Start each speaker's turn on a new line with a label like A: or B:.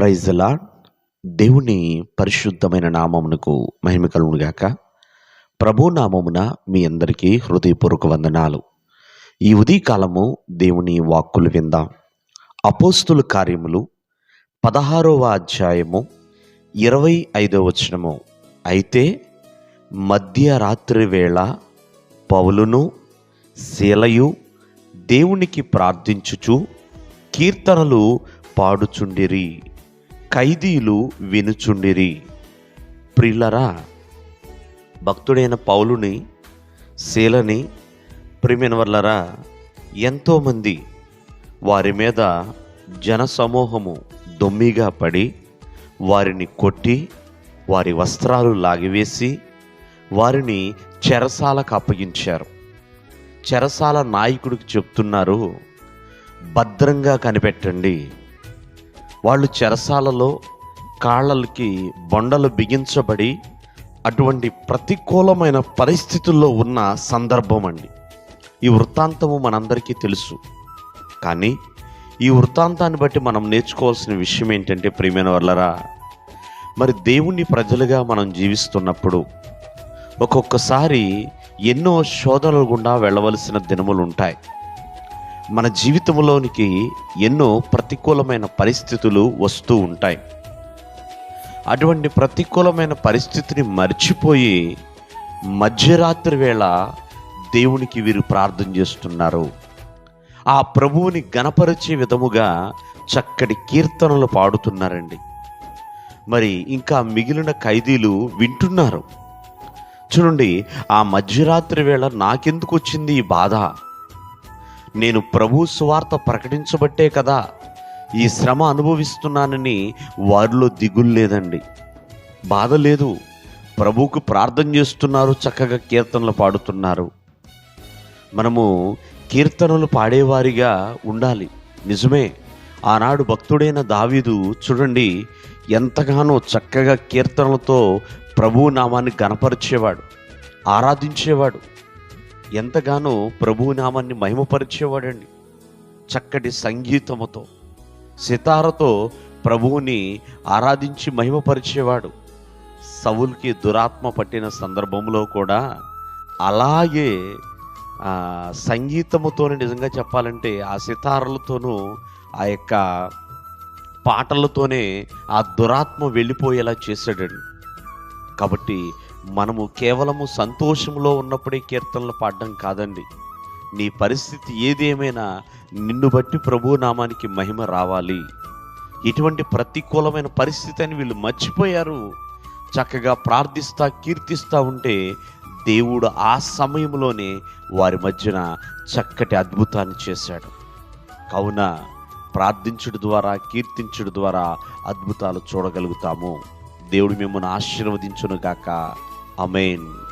A: ప్రైజ్లా దేవుని పరిశుద్ధమైన నామమునకు మహిమ కలుగునుగాక ప్రభు నామమున మీ అందరికీ హృదయపూర్వక వందనాలు. ఈ ఉదయకాలము దేవుని వాక్కులు విందాం. అపోస్తుల కార్యములు పదహారవ అధ్యాయము ఇరవై ఐదవ వచనము. అయితే మధ్యరాత్రి వేళ పౌలును శీలయు దేవునికి ప్రార్థించుచు కీర్తనలు పాడుచుండిరి. ఖైదీలు వినుచుండిరి. ప్రిల్లరా భక్తుడైన పౌలుని శీలని ప్రిమిన వల్లరా ఎంతోమంది వారి మీద జనసమూహము దొమ్మిగా పడి వారిని కొట్టి వారి వస్త్రాలు లాగివేసి వారిని చెరసాలకు అప్పగించారు. చెరసాల నాయకుడికి చెప్తున్నారు భద్రంగా కనిపెట్టండి. వాళ్ళు చెరసాలలో కాళ్ళకి బొండలు బిగించబడి అటువంటి ప్రతికూలమైన పరిస్థితుల్లో ఉన్న సందర్భం అండి. ఈ వృత్తాంతము మనందరికీ తెలుసు. కానీ ఈ వృత్తాంతాన్ని బట్టి మనం నేర్చుకోవాల్సిన విషయం ఏంటంటే ప్రియమైన వల్లరా మరి దేవుని ప్రజలుగా మనం జీవిస్తున్నప్పుడు ఒక్కొక్కసారి ఎన్నో శోధనలు గుండా వెళ్ళవలసిన దినములు ఉంటాయి మన జీవితంలోనికి ఎన్నో ప్రతికూలమైన పరిస్థితులు వస్తూ ఉంటాయి. అటువంటి ప్రతికూలమైన పరిస్థితిని మర్చిపోయి మధ్యరాత్రి వేళ దేవునికి వీరు ప్రార్థన చేస్తున్నారు. ఆ ప్రభువుని గణపరిచే విధముగా చక్కటి కీర్తనలు పాడుతున్నారండి. మరి ఇంకా మిగిలిన ఖైదీలు వింటున్నారు. చూడండి ఆ మధ్యరాత్రి వేళ నాకెందుకు వచ్చింది ఈ బాధ? నేను ప్రభు సువార్త ప్రకటించబట్టే కదా ఈ శ్రమ అనుభవిస్తున్నానని వారిలో దిగులు లేదండి. బాధ లేదు. ప్రభువుకు ప్రార్థన చేస్తున్నారు చక్కగా కీర్తనలు పాడుతున్నారు. మనము కీర్తనలు పాడేవారిగా ఉండాలి. నిజమే. ఆనాడు భక్తుడైన దావీదు చూడండి ఎంతగానో చక్కగా కీర్తనలతో ప్రభు నామాన్ని గణపరిచేవాడు ఆరాధించేవాడు. ఎంతగానో ప్రభువు నామాన్ని మహిమపరిచేవాడండి. చక్కటి సంగీతముతో సితారతో ప్రభువుని ఆరాధించి మహిమపరిచేవాడు. సవుల్కి దురాత్మ పట్టిన సందర్భంలో కూడా అలాగే సంగీతముతోనే నిజంగా చెప్పాలంటే ఆ సితారలతోనూ ఆ యొక్క పాటలతోనే ఆ దురాత్మ వెళ్ళిపోయేలా చేశాడండి. కాబట్టి మనము కేవలము సంతోషంలో ఉన్నప్పుడే కీర్తనలు పాడడం కాదండి. నీ పరిస్థితి ఏదేమైనా నిన్ను బట్టి ప్రభు నామానికి మహిమ రావాలి. ఇటువంటి ప్రతికూలమైన పరిస్థితి అని వీళ్ళు మర్చిపోయారు. చక్కగా ప్రార్థిస్తా కీర్తిస్తూ ఉంటే దేవుడు ఆ సమయంలోనే వారి మధ్యన చక్కటి అద్భుతాన్ని చేశాడు. కావున ప్రార్థించుడు ద్వారా కీర్తించుడు ద్వారా అద్భుతాలు చూడగలుగుతాము. దేవుడు మిమ్మల్ని ఆశీర్వదించును గాక Amen.